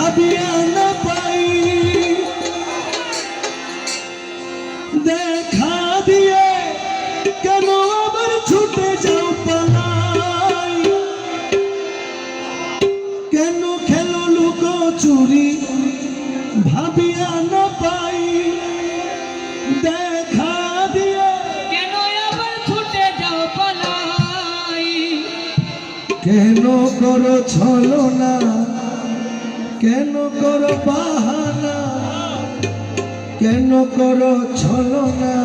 ভাবিয়া না পাই দেখা দিয়ে কেন আবার ছুটে যাও পালাই কেন খেলো লুক চুরি ভাবিয়া না পাই দেখা দিয়ে কেন আবার ছুটে যাও পালাই কেন করো ছলো না কেন কর বাহানা কেন কর ছলনা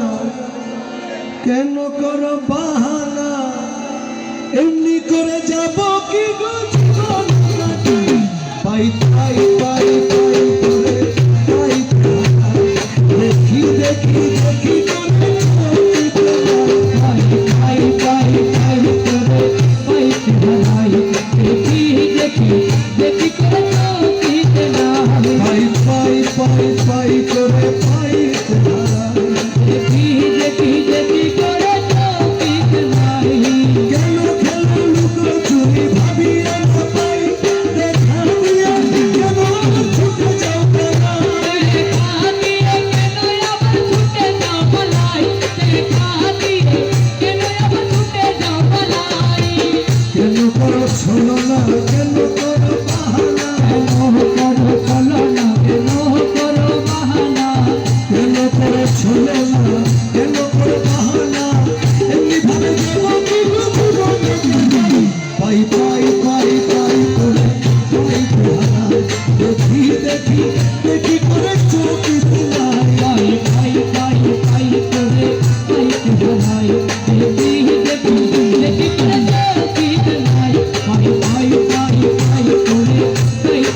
কেন কর বাহানা এমনি করে যাব কি গো পাই পাই পাই no, no, no.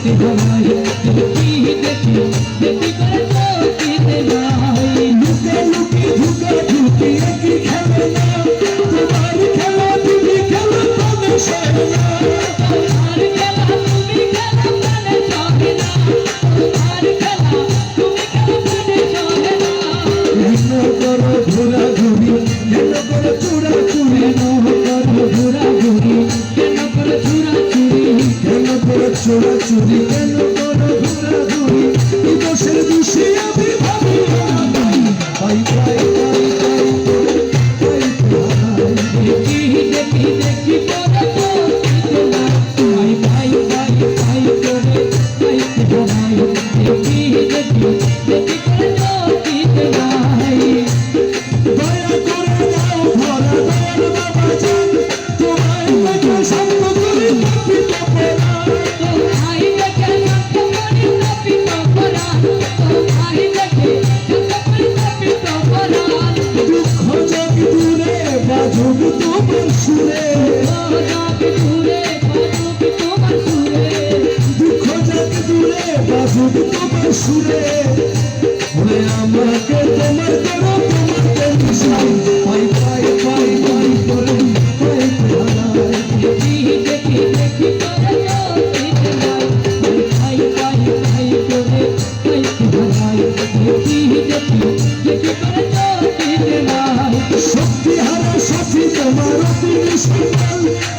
Yeah. দেখি দেখি শুধু আমার সুরে বলে আমাকে তোমার করো তোমাকে মিশাই পাই পাই পাই পাই করে, পাই হারা সাথী তোমার অতি নিষ্কাল